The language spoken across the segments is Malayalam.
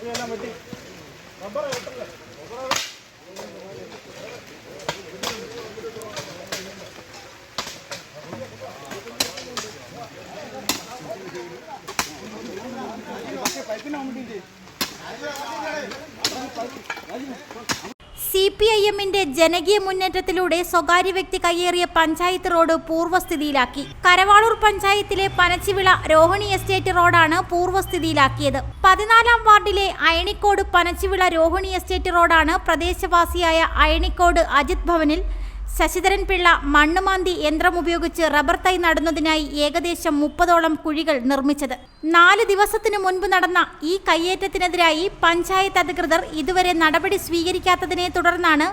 இதெல்லாம் வெட்டி ரப்பரை வெட்டல സി പി ഐ എമ്മിന്റെ ജനകീയ മുന്നേറ്റത്തിലൂടെ സ്വകാര്യ വ്യക്തി കയ്യേറിയ പഞ്ചായത്ത് റോഡ് പൂർവസ്ഥിതിയിലാക്കി. കരവാളൂർ പഞ്ചായത്തിലെ പനച്ചിവിള രോഹിണി എസ്റ്റേറ്റ് റോഡാണ് പൂർവസ്ഥിതിയിലാക്കിയത്. പതിനാലാം വാർഡിലെ അയണിക്കോട് പനച്ചിവിള രോഹിണി എസ്റ്റേറ്റ് റോഡാണ് പ്രദേശവാസിയായ അയണിക്കോട് അജിത് ഭവനിൽ ശശിധരൻ പിള്ള മണ്ണുമാന്തി യന്ത്രം ഉപയോഗിച്ച് റബ്ബർ തൈ നടുന്നതിനായി ഏകദേശം മുപ്പതോളം കുഴികൾ നിർമ്മിച്ചത്. നാല് ദിവസത്തിനു മുൻപ് നടന്ന ഈ കയ്യേറ്റത്തിനെതിരായി പഞ്ചായത്ത് അധികൃതർ ഇതുവരെ നടപടി സ്വീകരിക്കാത്തതിനെ തുടർന്നാണ്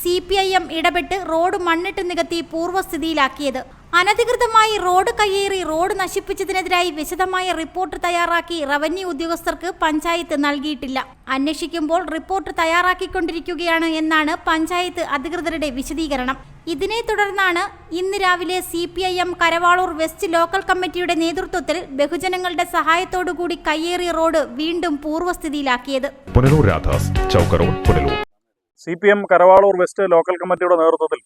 സി പി ഐ എം ഇടപെട്ട് റോഡ് മണ്ണിട്ട് നികത്തി പൂർവസ്ഥിതിയിലാക്കിയത്. അനധികൃതമായി റോഡ് കയ്യേറി റോഡ് നശിപ്പിച്ചതിനെതിരായി വിശദമായ റിപ്പോർട്ട് തയ്യാറാക്കി റവന്യൂ ഉദ്യോഗസ്ഥർക്ക് പഞ്ചായത്ത് നൽകിയിട്ടില്ല. അന്വേഷിക്കുമ്പോൾ റിപ്പോർട്ട് തയ്യാറാക്കിക്കൊണ്ടിരിക്കുകയാണ് എന്നാണ് പഞ്ചായത്ത് അധികൃതരുടെ വിശദീകരണം. ഇതിനെ തുടർന്നാണ് ഇന്ന് രാവിലെ C P I M Karavalur west local കമ്മിറ്റിയുടെ നേതൃത്വത്തിൽ ബഹുജനങ്ങളുടെ സഹായത്തോടുകൂടി കയ്യേറിയ റോഡ് വീണ്ടും പൂർവസ്ഥിതിയിലാക്കിയത്. C P M Karavalur west local കമ്മിറ്റിയുടെ നേതൃത്വത്തിൽ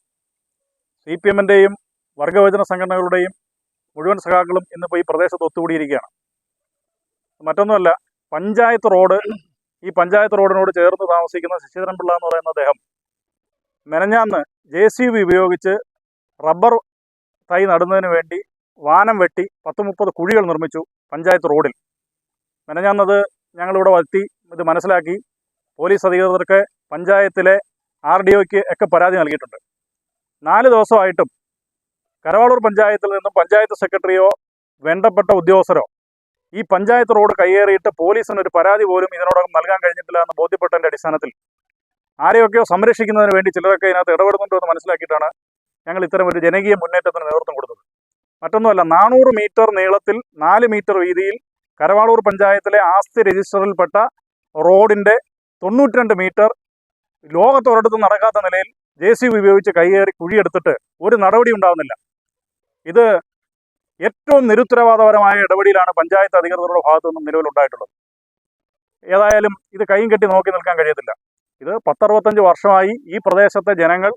സി പി എമ്മിന്റെയും വർഗവചന സംഘടനകളുടെയും മുഴുവൻ സഖാക്കളും ഇന്നിപ്പോൾ ഈ പ്രദേശത്ത് ഒത്തുകൂടിയിരിക്കുകയാണ്. മറ്റൊന്നുമല്ല പഞ്ചായത്ത് റോഡ് ഈ പഞ്ചായത്ത് റോഡിനോട് ചേർന്ന് താമസിക്കുന്ന ശശിധരൻ പിള്ള എന്ന് പറയുന്ന അദ്ദേഹം മെനഞ്ഞാന്ന് ജെ സി ബി ഉപയോഗിച്ച് റബ്ബർ തൈ നടുന്നതിന് വേണ്ടി വാനം വെട്ടി പത്ത് മുപ്പത് കുഴികൾ നിർമ്മിച്ചു പഞ്ചായത്ത് റോഡിൽ. മെനഞ്ഞാന്നത് ഞങ്ങളിവിടെ വരുത്തി ഇത് മനസ്സിലാക്കി. പോലീസ് അധികൃതർക്ക് പഞ്ചായത്തിലെ ആർ ഡി ഒക്ക് ഒക്കെ പരാതി നൽകിയിട്ടുണ്ട്. നാല് ദിവസമായിട്ടും കരവാളൂർ പഞ്ചായത്തിൽ നിന്നും പഞ്ചായത്ത് സെക്രട്ടറിയോ വേണ്ടപ്പെട്ട ഉദ്യോഗസ്ഥരോ ഈ പഞ്ചായത്ത് റോഡ് കയ്യേറിയിട്ട് പോലീസിന് ഒരു പരാതി പോലും ഇതിനോടകം നൽകാൻ കഴിഞ്ഞിട്ടില്ല എന്ന് ബോധ്യപ്പെട്ടതിന്റെ അടിസ്ഥാനത്തിൽ ആരെയൊക്കെയോ സംരക്ഷിക്കുന്നതിന് വേണ്ടി ചിലരൊക്കെ ഇതിനകത്ത് ഇടപെടുന്നുണ്ടോ എന്ന് മനസ്സിലാക്കിയിട്ടാണ് ഞങ്ങൾ ഇത്തരം ഒരു ജനകീയ മുന്നേറ്റത്തിന് നേതൃത്വം കൊടുത്തത്. മറ്റൊന്നുമല്ല നാനൂറ് മീറ്റർ നീളത്തിൽ നാല് മീറ്റർ വീതിയിൽ കരവാളൂർ പഞ്ചായത്തിലെ ആസ്തി രജിസ്റ്ററിൽപ്പെട്ട റോഡിന്റെ തൊണ്ണൂറ്റിരണ്ട് മീറ്റർ ലോകത്തൊരിടത്തും നടക്കാത്ത നിലയിൽ ജെ സി ബി ഉപയോഗിച്ച് കൈയേറി കുഴിയെടുത്തിട്ട് ഒരു നടപടി ഉണ്ടാകുന്നില്ല ഇത് ഏറ്റവും നിരുത്തരവാദപരമായ ഇടപെടലാണ് പഞ്ചായത്ത് അധികൃതരുടെ ഭാഗത്തു നിന്നും നിലവിലുണ്ടായിട്ടുള്ളത്. ഏതായാലും ഇത് കൈയും കെട്ടി നോക്കി നിൽക്കാൻ കഴിയത്തില്ല. ഇത് പത്തറുപത്തഞ്ച് വർഷമായി ഈ പ്രദേശത്തെ ജനങ്ങൾ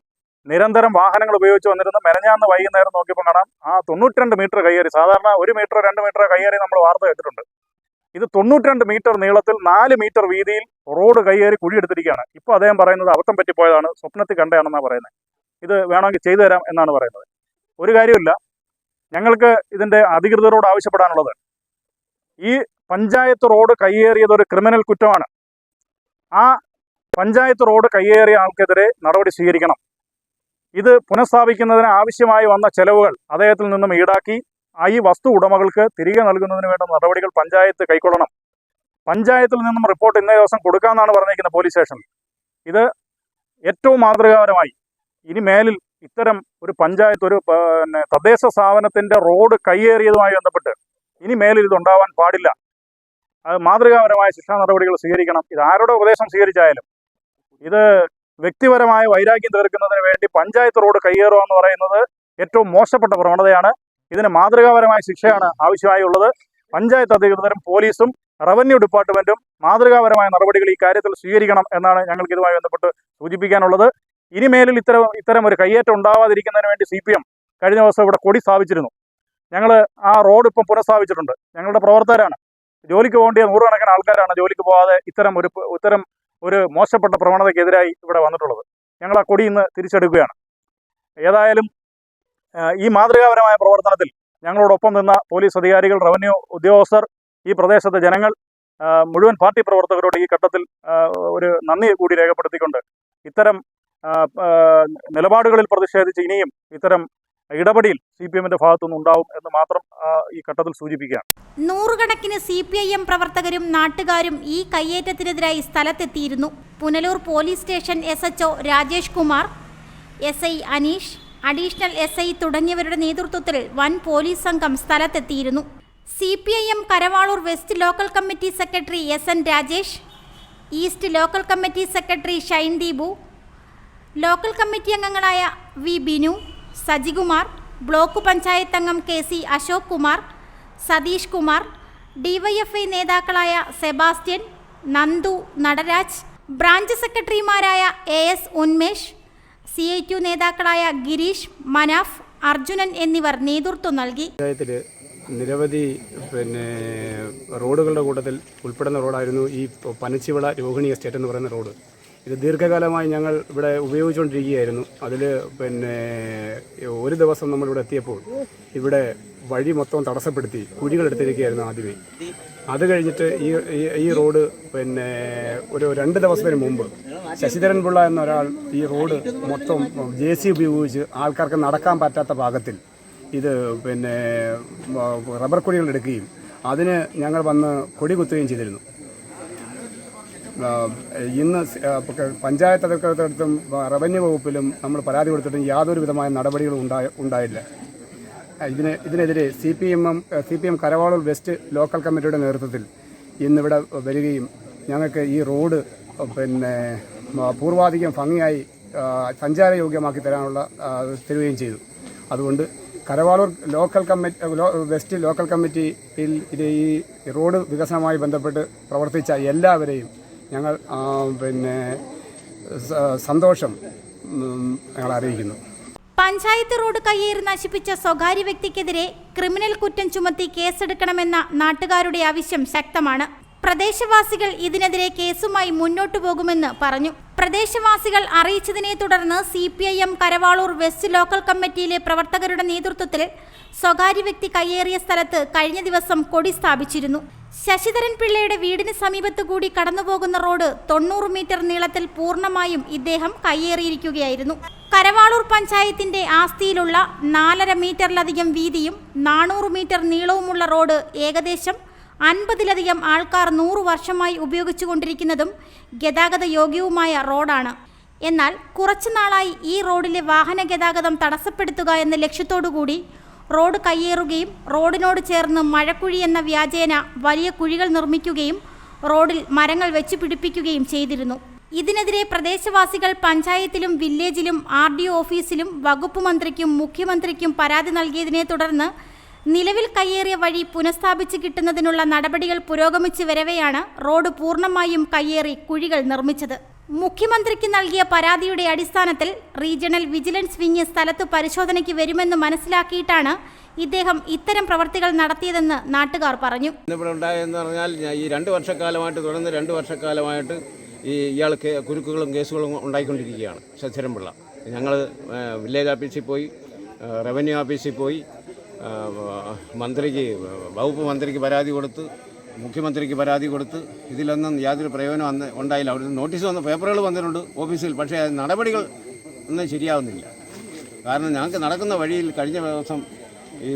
നിരന്തരം വാഹനങ്ങൾ ഉപയോഗിച്ച് വന്നിരുന്ന. മെനഞ്ഞാന്ന് വൈകുന്നേരം നോക്കിയപ്പോൾ കാണാം ആ തൊണ്ണൂറ്റിരണ്ട് മീറ്റർ കയ്യേറി സാധാരണ ഒരു മീറ്റർ രണ്ട് മീറ്റർ കയ്യേറി നമ്മൾ വാർത്ത കേട്ടിട്ടുണ്ട്. ഇത് തൊണ്ണൂറ്റിരണ്ട് മീറ്റർ നീളത്തിൽ നാല് മീറ്റർ വീതിയിൽ റോഡ് കയ്യേറി കുഴിയെടുത്തിരിക്കുകയാണ്. ഇപ്പോൾ അദ്ദേഹം പറയുന്നത് അബദ്ധം പറ്റിപ്പോയതാണ് സ്വപ്നത്തിൽ കണ്ടതാണെന്നാണ് പറയുന്നത്. ഇത് വേണമെങ്കിൽ ചെയ്തു തരാം എന്നാണ് പറയുന്നത്. ഒരു കാര്യമില്ല ഞങ്ങൾക്ക് ഇതിന്റെ അധികൃതരോട് ആവശ്യപ്പെടാനുള്ളത്. ഈ പഞ്ചായത്ത് റോഡ് കയ്യേറിയത് ഒരു ക്രിമിനൽ കുറ്റമാണ്. ആ പഞ്ചായത്ത് റോഡ് കയ്യേറിയ ആൾക്കെതിരെ നടപടി സ്വീകരിക്കണം. ഇത് പുനഃസ്ഥാപിക്കുന്നതിന് ആവശ്യമായി വന്ന ചെലവുകൾ അദ്ദേഹത്തിൽ നിന്നും ഈടാക്കി. ആ ഈ വസ്തു ഉടമകൾക്ക് തിരികെ നൽകുന്നതിന് വേണ്ട നടപടികൾ പഞ്ചായത്ത് കൈക്കൊള്ളണം. പഞ്ചായത്തിൽ നിന്നും റിപ്പോർട്ട് ഇന്നേ ദിവസം കൊടുക്കാമെന്നാണ് പറഞ്ഞിരിക്കുന്നത് പോലീസ് സ്റ്റേഷൻ ഇത് ഏറ്റവും മാതൃകാപരമായി. ഇനി മേലിൽ ഇത്തരം ഒരു പഞ്ചായത്ത് ഒരു പിന്നെ തദ്ദേശ സ്ഥാപനത്തിന്റെ റോഡ് കയ്യേറിയതുമായി ബന്ധപ്പെട്ട് ഇനി മേലിൽ ഇതുണ്ടാവാൻ പാടില്ല. അത് മാതൃകാപരമായ ശിക്ഷാ നടപടികൾ സ്വീകരിക്കണം. ഇത് ആരുടെ ഉപദേശം സ്വീകരിച്ചായാലും. ഇത് വ്യക്തിപരമായ വൈരാഗ്യം തീർക്കുന്നതിന് വേണ്ടി പഞ്ചായത്ത് റോഡ് കയ്യേറുക എന്ന് പറയുന്നത് ഏറ്റവും മോശപ്പെട്ട പ്രവണതയാണ്. ഇതിന് മാതൃകാപരമായ ശിക്ഷയാണ് ആവശ്യമായി ഉള്ളത് പഞ്ചായത്ത് അധികൃതരും പോലീസും റവന്യൂ ഡിപ്പാർട്ട്മെന്റും മാതൃകാപരമായ നടപടികൾ ഈ കാര്യത്തിൽ സ്വീകരിക്കണം എന്നാണ് ഞങ്ങൾക്ക് ഇതുമായി ബന്ധപ്പെട്ട് സൂചിപ്പിക്കാനുള്ളത്. ഇനിമേലിൽ ഇത്തരം ഇത്തരം ഒരു കയ്യേറ്റം ഉണ്ടാവാതിരിക്കുന്നതിന് വേണ്ടി സി പി എം കഴിഞ്ഞ ദിവസം ഇവിടെ കൊടി സ്ഥാപിച്ചിരുന്നു. ഞങ്ങൾ ആ റോഡ് ഇപ്പം പുനഃസ്ഥാപിച്ചിട്ടുണ്ട്. ഞങ്ങളുടെ പ്രവർത്തകരാണ്. ജോലിക്ക് പോകേണ്ടിയ നൂറുകണക്കിന് ആൾക്കാരാണ് ജോലിക്ക് പോകാതെ ഇത്തരം ഒരു ഇത്തരം ഒരു മോശപ്പെട്ട പ്രവണതയ്ക്കെതിരായി ഇവിടെ വന്നിട്ടുള്ളത്. ഞങ്ങൾ ആ കൊടി ഇന്ന് തിരിച്ചെടുക്കുകയാണ്. ഏതായാലും ഈ മാതൃകാപരമായ പ്രവർത്തനത്തിൽ ഞങ്ങളോടൊപ്പം നിന്ന പോലീസ് അധികാരികൾ റവന്യൂ ഉദ്യോഗസ്ഥർ ഈ പ്രദേശത്തെ ജനങ്ങൾ മുഴുവൻ പാർട്ടി പ്രവർത്തകരോട് ഈ ഘട്ടത്തിൽ ഒരു നന്ദി കൂടി രേഖപ്പെടുത്തിക്കൊണ്ട് ഇത്തരം നിലപാടുകളിൽ പ്രതിഷേധിച്ച് ഇനിയും ഇത്തരം ഇടപെടിയിൽ സി പി എമ്മിന്റെ ഭാഗത്തുനിന്ന് ഉണ്ടാവും എന്ന് മാത്രം ഈ ഘട്ടത്തിൽ സൂചിപ്പിക്കുകയാണ്. നൂറുകണക്കിന് സി പി ഐ എം പ്രവർത്തകരും നാട്ടുകാരും ഈ കയ്യേറ്റത്തിനെതിരായി സ്ഥലത്തെത്തിയിരുന്നു. Punalur police station S H Rajesh Kumar S I Aneesh additional S I തുടങ്ങിയവരുടെ നേതൃത്വത്തിൽ വൻ പോലീസ് സംഘം സ്ഥലത്തെത്തിയിരുന്നു. C P I M Karavalur west local committee secretary S N Rajesh east local committee secretary Shine Deepu local committee അംഗങ്ങളായ വി ബിനു സജികുമാർ ബ്ലോക്ക് പഞ്ചായത്ത് അംഗം K C Ashok Kumar Satheesh Kumar DYFI നേതാക്കളായ സെബാസ്റ്റ്യൻ നന്ദു നടരാജ് ബ്രാഞ്ച് സെക്രട്ടറിമാരായ A S Unmesh C I T നേതാക്കളായ ഗിരീഷ് മനാഫ് അർജുനൻ എന്നിവർ നേതൃത്വം നൽകി. പഞ്ചായത്തിൽ നിരവധി പിന്നെ റോഡുകളുടെ കൂട്ടത്തിൽ ഉൾപ്പെടുന്ന റോഡായിരുന്നു ഈ പനച്ചിവിള രോഹിണി എസ്റ്റേറ്റ് എന്ന് പറയുന്ന റോഡ്. ഇത് ദീർഘകാലമായി ഞങ്ങൾ ഇവിടെ ഉപയോഗിച്ചുകൊണ്ടിരിക്കുകയായിരുന്നു. അതിൽ പിന്നെ ഒരു ദിവസം നമ്മളിവിടെ എത്തിയപ്പോൾ ഇവിടെ വഴി മൊത്തം തടസ്സപ്പെടുത്തി കുഴികൾ എടുത്തിരിക്കുകയായിരുന്നു ആദ്യമേ. അത് കഴിഞ്ഞിട്ട് ഈ ഈ- റോഡ് പിന്നെ ഒരു രണ്ട് ദിവസത്തിന് മുമ്പ് ശശിധരൻ പിള്ള എന്നൊരാൾ ഈ റോഡ് മൊത്തം ജെ സി ഉപയോഗിച്ച് ആൾക്കാർക്ക് നടക്കാൻ പറ്റാത്ത ഭാഗത്തിൽ ഇത് പിന്നെ റബ്ബർ കുഴികൾ എടുക്കുകയും അതിന് ഞങ്ങൾ വന്ന് കൊടി കുത്തുകയും ചെയ്തിരുന്നു. ഇന്ന് പഞ്ചായത്ത് അധികൃതർക്കും റവന്യൂ വകുപ്പിലും നമ്മൾ പരാതി കൊടുത്തിട്ടും യാതൊരു വിധമായ നടപടികളും ഉണ്ടായ ഉണ്ടായില്ല. ഇതിന് ഇതിനെതിരെ C P M M C P M Karavalur west local കമ്മിറ്റിയുടെ നേതൃത്വത്തിൽ ഇന്നിവിടെ വരികയും ഞങ്ങൾക്ക് ഈ റോഡ് പിന്നെ പൂർവാധികം ഭംഗിയായി സഞ്ചാരയോഗ്യമാക്കി തരാനുള്ള തരുകയും ചെയ്തു. അതുകൊണ്ട് Karavalur local committee west local കമ്മിറ്റിയിൽ ഇത് ഈ റോഡ് വികസനവുമായി ബന്ധപ്പെട്ട് പ്രവർത്തിച്ച എല്ലാവരെയും ഞങ്ങൾ പിന്നെ സന്തോഷം ഞങ്ങൾ അറിയിക്കുന്നു. പഞ്ചായത്ത് റോഡ് കയ്യേറി നശിപ്പിച്ച സ്വകാര്യ വ്യക്തിക്കെതിരെ ക്രിമിനൽ കുറ്റം ചുമത്തി കേസെടുക്കണമെന്ന നാട്ടുകാരുടെ ആവശ്യം ശക്തമാണ്. പ്രദേശവാസികൾ ഇതിനെതിരെ കേസുമായി മുന്നോട്ടു പോകുമെന്ന് പറഞ്ഞു. പ്രദേശവാസികൾ അറിയിച്ചതിനെ തുടർന്ന് C P I M Karavalur west local കമ്മിറ്റിയിലെ പ്രവർത്തകരുടെ നേതൃത്വത്തിൽ സ്വകാര്യ വ്യക്തി കയ്യേറിയ സ്ഥലത്ത് കഴിഞ്ഞ ദിവസം കൊടി സ്ഥാപിച്ചിരുന്നു. ശശിധരൻ പിള്ളയുടെ വീടിന് സമീപത്ത് കൂടി കടന്നുപോകുന്ന റോഡ് തൊണ്ണൂറ് മീറ്റർ നീളത്തിൽ പൂർണമായും ഇദ്ദേഹം കയ്യേറിയിരിക്കുകയായിരുന്നു. കരവാളൂർ പഞ്ചായത്തിന്റെ ആസ്തിയിലുള്ള നാലര മീറ്ററിലധികം വീതിയും നാനൂറ് മീറ്റർ നീളവുമുള്ള റോഡ് ഏകദേശം അൻപതിലധികം ആൾക്കാർ നൂറ് വർഷമായി ഉപയോഗിച്ചുകൊണ്ടിരിക്കുന്നതും ഗതാഗത യോഗ്യവുമായ റോഡാണ്. എന്നാൽ കുറച്ചു നാളായി ഈ റോഡിലെ വാഹന ഗതാഗതം തടസ്സപ്പെടുത്തുക എന്ന ലക്ഷ്യത്തോടുകൂടി റോഡ് കയ്യേറുകയും റോഡിനോട് ചേർന്ന് മഴക്കുഴി എന്ന വ്യാജേന വലിയ കുഴികൾ നിർമ്മിക്കുകയും റോഡിൽ മരങ്ങൾ വെച്ച് പിടിപ്പിക്കുകയും ചെയ്തിരുന്നു. ഇതിനെതിരെ പ്രദേശവാസികൾ പഞ്ചായത്തിലും വില്ലേജിലും ആർ ഡി ഓഫീസിലും വകുപ്പ് മന്ത്രിക്കും മുഖ്യമന്ത്രിക്കും പരാതി നൽകിയതിനെ തുടർന്ന് നിലവിൽ കയ്യേറിയ വഴി പുനഃസ്ഥാപിച്ച് കിട്ടുന്നതിനുള്ള നടപടികൾ പുരോഗമിച്ചു വരവെയാണ് റോഡ് പൂർണമായും കയ്യേറി കുഴികൾ നിർമ്മിച്ചത്. മുഖ്യമന്ത്രിക്ക് നൽകിയ പരാതിയുടെ അടിസ്ഥാനത്തിൽ റീജിയണൽ വിജിലൻസ് വിങ് സ്ഥലത്ത് പരിശോധനയ്ക്ക് വരുമെന്ന് മനസ്സിലാക്കിയിട്ടാണ് ഇദ്ദേഹം ഇത്തരം പ്രവർത്തികൾ നടത്തിയതെന്ന് നാട്ടുകാർ പറഞ്ഞു. ഇന്നിവിടെ ഉണ്ടായെന്ന് പറഞ്ഞാൽ ഈ രണ്ട് വർഷക്കാലമായിട്ട് തുടർന്ന് രണ്ട് വർഷക്കാലമായിട്ട് ഈ ഇയാൾ കുരുക്കുകളും കേസുകളും ഉണ്ടായിക്കൊണ്ടിരിക്കുകയാണ് ശശിരംപിള്ള ഞങ്ങൾ വില്ലേജ് ഓഫീസിൽ പോയി റവന്യൂ ഓഫീസിൽ പോയി മന്ത്രിക്ക് വകുപ്പ് മന്ത്രിക്ക് പരാതി കൊടുത്ത് മുഖ്യമന്ത്രിക്ക് പരാതി കൊടുത്ത് ഇതിലൊന്നും യാതൊരു പ്രയോജനം അന്ന് ഉണ്ടായില്ല. അവിടുന്ന് നോട്ടീസ് വന്ന് പേപ്പറുകൾ വന്നിട്ടുണ്ട് ഓഫീസിൽ. പക്ഷേ നടപടികൾ ഒന്നും ശരിയാവുന്നില്ല. കാരണം ഞങ്ങൾക്ക് നടക്കുന്ന വഴിയിൽ കഴിഞ്ഞ ദിവസം ഈ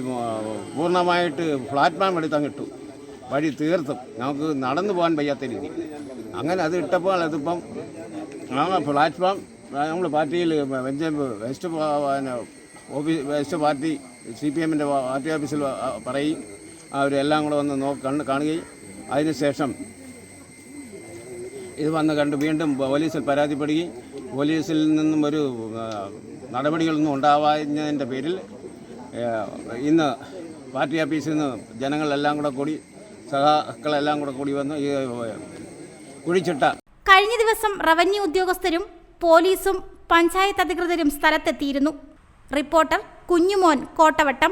പൂർണമായിട്ട് പ്ലാറ്റ്ഫോം എടുത്താൽ കിട്ടും വഴി തീർത്തും. നമുക്ക് നടന്നു പോകാൻ വയ്യാത്ത രീതി. അങ്ങനെ അത് ഇട്ടപ്പോൾ അതിപ്പം ആ പ്ലാറ്റ്ഫോം നമ്മൾ പാർട്ടിയിൽ west office west party C P എമ്മിന്റെ പാർട്ടി ഓഫീസിൽ പറയും. അവരെല്ലാം കൂടെ വന്ന് നോ കണ്ണ് കാണുകയും അതിനുശേഷം ഇത് വന്ന് കണ്ട് വീണ്ടും പോലീസിൽ പരാതിപ്പെടുകയും പോലീസിൽ നിന്നും ഒരു നടപടികളൊന്നും ഉണ്ടാവാഞ്ഞതിന്റെ പേരിൽ ഇന്ന് പാർട്ടി ഓഫീസിൽ നിന്ന് ജനങ്ങളെല്ലാം കൂടെ കൂടി സഹാക്കളെല്ലാം കൂടെ കൂടി വന്ന് ഈ കുഴിച്ചിട്ട കഴിഞ്ഞ ദിവസം റവന്യൂ ഉദ്യോഗസ്ഥരും പോലീസും പഞ്ചായത്ത് അധികൃതരും സ്ഥലത്തെത്തിയിരുന്നു. റിപ്പോർട്ടർ കുഞ്ഞുമോൻ കോട്ടവട്ടം.